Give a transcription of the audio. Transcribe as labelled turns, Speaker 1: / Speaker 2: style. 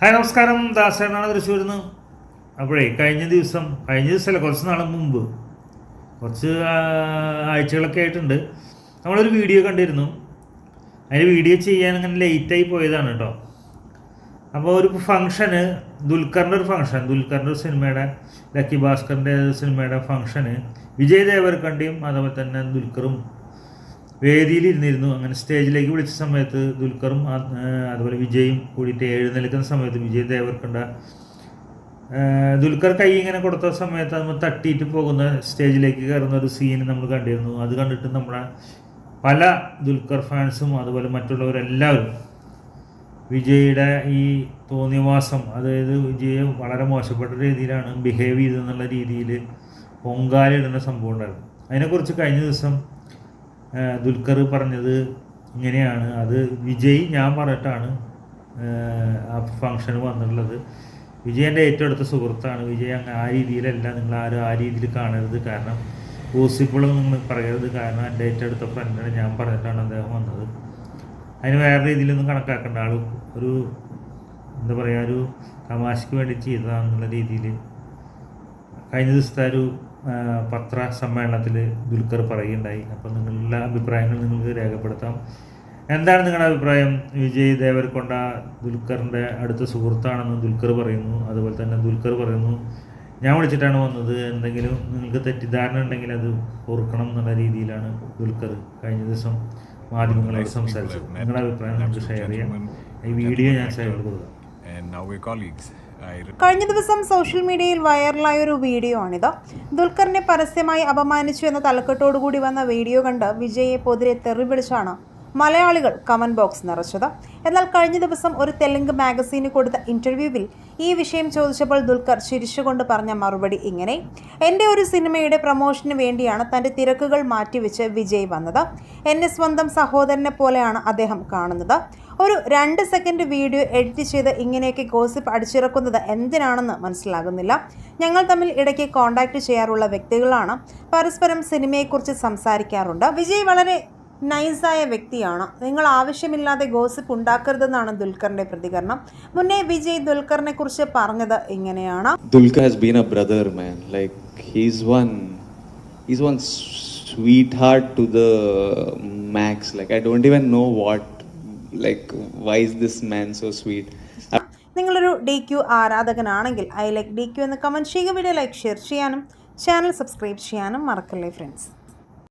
Speaker 1: Hi നമസ്കാരം. ദാസേനാണ് തൃശ്ശൂരിൽ നിന്ന് അപ്പോഴേ കഴിഞ്ഞ ദിവസം കഴിഞ്ഞ ദിവസമല്ല കുറച്ച് നാൾ മുമ്പ്. കുറച്ച് ആഴ്ചകളൊക്കെ ആയിട്ടുണ്ട്. നമ്മളൊരു വീഡിയോ കണ്ടിരുന്നു. അതിന് വീഡിയോ ചെയ്യാൻ അങ്ങനെ ലേറ്റായി പോയതാണ് കേട്ടോ. അപ്പോൾ ഒരു ഫംഗ്ഷന് ദുൽഖറിന്റെ ഒരു ഫംഗ്ഷൻ ദുൽഖറിന്റെ ഒരു സിനിമയുടെ ലക്കി ഭാസ്കറിന്റെ സിനിമയുടെ ഫംഗ്ഷന് വിജയ് ദേവർക്കണ്ടിയും അതുപോലെ തന്നെ ദുൽഖറും വേദിയിൽ ഇരുന്നിരുന്നു അങ്ങനെ സ്റ്റേജിലേക്ക് വിളിച്ച സമയത്ത് ദുൽഖറും അതുപോലെ വിജയും കൂടിയിട്ട് എഴുന്നേൽക്കുന്ന സമയത്ത് വിജയ് ദേവർക്കണ്ട. ദുൽഖർ കൈ ഇങ്ങനെ കൊടുത്ത സമയത്ത് നമ്മൾ തട്ടിയിട്ട് പോകുന്ന സ്റ്റേജിലേക്ക് കയറുന്ന ഒരു സീൻ നമ്മൾ കണ്ടിരുന്നു. അത് കണ്ടിട്ട് നമ്മുടെ പല ദുൽഖർ ഫാൻസും അതുപോലെ മറ്റുള്ളവരെല്ലാവരും വിജയുടെ ഈ തോന്നിവാസം അതായത് വിജയ് വളരെ മോശപ്പെട്ട രീതിയിലാണ് ബിഹേവ് ചെയ്തെന്നുള്ള രീതിയിൽ പൊങ്കാലിടുന്ന സംഭവം ഉണ്ടായിരുന്നു. അതിനെക്കുറിച്ച് കഴിഞ്ഞ ദിവസം ദുൽഖർ പറഞ്ഞത് ഇങ്ങനെയാണ്. അത് വിജയ് ഞാൻ പറഞ്ഞിട്ടാണ് ആ, ഫങ്ഷന് വന്നിട്ടുള്ളത്. വിജയന്റെ ഏറ്റവും അടുത്ത സുഹൃത്താണ്. വിജയ് അങ്ങ് ആ രീതിയിലല്ല നിങ്ങൾ ആരും ആ രീതിയിൽ കാണരുത്. കാരണം പോസിബിളും നിങ്ങൾ പറയരുത്. കാരണം എന്റെ ഏറ്റവും അടുത്ത ഫ്രണ്ടാണ് ഞാൻ പറഞ്ഞിട്ടാണ് അദ്ദേഹം വന്നത്. അതിന് വേറെ രീതിയിലൊന്നും കണക്കാക്കേണ്ട. ആൾ ഒരു എന്താ പറയുക ഒരു തമാശയ്ക്ക് വേണ്ടി ചെയ്തതാണെന്നുള്ള രീതിയിൽ കഴിഞ്ഞ ദിവസത്തെ ഒരു പത്ര സമ്മേളനത്തിൽ ദുൽഖർ പറയുകയുണ്ടായി. അപ്പം നിങ്ങളുടെ അഭിപ്രായങ്ങൾ നിങ്ങൾക്ക് രേഖപ്പെടുത്താം. എന്താണ് നിങ്ങളുടെ അഭിപ്രായം? വിജയ് ദേവർക്കൊണ്ട ദുൽഖറിന്റെ അടുത്ത സുഹൃത്താണെന്ന് ദുൽഖർ പറയുന്നു. അതുപോലെ തന്നെ ദുൽഖർ പറയുന്നു ഞാൻ വിളിച്ചിട്ടാണ് വന്നത്. എന്തെങ്കിലും നിങ്ങൾക്ക് തെറ്റിദ്ധാരണ ഉണ്ടെങ്കിൽ അത് ഓർക്കണം എന്നുള്ള രീതിയിലാണ് ദുൽഖർ കഴിഞ്ഞ ദിവസം മാധ്യമങ്ങളോട് സംസാരിച്ചത്. നിങ്ങളുടെ അഭിപ്രായം നമുക്ക് ഷെയർ ചെയ്യാം. ഈ വീഡിയോ ഞാൻ ഷെയർ കൊടുക്കാം
Speaker 2: കഴിഞ്ഞ ദിവസം സോഷ്യൽ മീഡിയയിൽ വൈറലായ ഒരു വീഡിയോ ആണിത്. ദുൽഖറിനെ പരസ്യമായി അപമാനിച്ചു എന്ന തലക്കെട്ടോടുകൂടി വന്ന വീഡിയോ കണ്ട് വിജയെ പൊതിരെ തെറി വിളിച്ചാണ് മലയാളികൾ കമന്റ് ബോക്സ് നിറച്ചത്. എന്നാൽ കഴിഞ്ഞ ദിവസം ഒരു തെലുങ്ക് മാഗസീന് കൊടുത്ത ഇന്റർവ്യൂവിൽ ഈ വിഷയം ചോദിച്ചപ്പോൾ ദുൽഖർ ചിരിച്ചുകൊണ്ട് പറഞ്ഞ മറുപടി ഇങ്ങനെ എന്റെ ഒരു സിനിമയുടെ പ്രൊമോഷന് വേണ്ടിയാണ് തന്റെ തിരക്കുകൾ മാറ്റിവെച്ച് വിജയ് വന്നത്. എന്നെ സ്വന്തം സഹോദരനെ പോലെയാണ് അദ്ദേഹം കാണുന്നത്. ഒരു രണ്ട് സെക്കൻഡ് വീഡിയോ എഡിറ്റ് ചെയ്ത് ഇങ്ങനെയൊക്കെ ഗോസിപ്പ് അടിച്ചിറക്കുന്നത് എന്തിനാണെന്ന് മനസ്സിലാകുന്നില്ല. ഞങ്ങൾ തമ്മിൽ ഇടയ്ക്ക് കോണ്ടാക്ട് ചെയ്യാറുള്ള വ്യക്തികളാണ്. പരസ്പരം സിനിമയെക്കുറിച്ച് സംസാരിക്കാറുണ്ട്. വിജയ് വളരെ നൈസായ വ്യക്തിയാണ് നിങ്ങൾ ആവശ്യമില്ലാതെ ഗോസിപ്പ് ഉണ്ടാക്കരുതെന്നാണ് ദുൽഖറിന്റെ പ്രതികരണം മുന്നേ വിജയ് ദുൽഖറിനെ കുറിച്ച് പറഞ്ഞത് ഇങ്ങനെയാണ്
Speaker 3: Dulka has been a brother, man. Like he's one, he's one sweetheart to the max. Like I don't even know what, like why is this man so sweet?
Speaker 2: നിങ്ങളൊരു ഡി ക്യു ആരാധകനാണെങ്കിൽ I like D Q എന്ന് comment ചെയ്യുക video like share ചെയ്യാനും channel subscribe ചെയ്യാനും മറക്കല്ലേ friends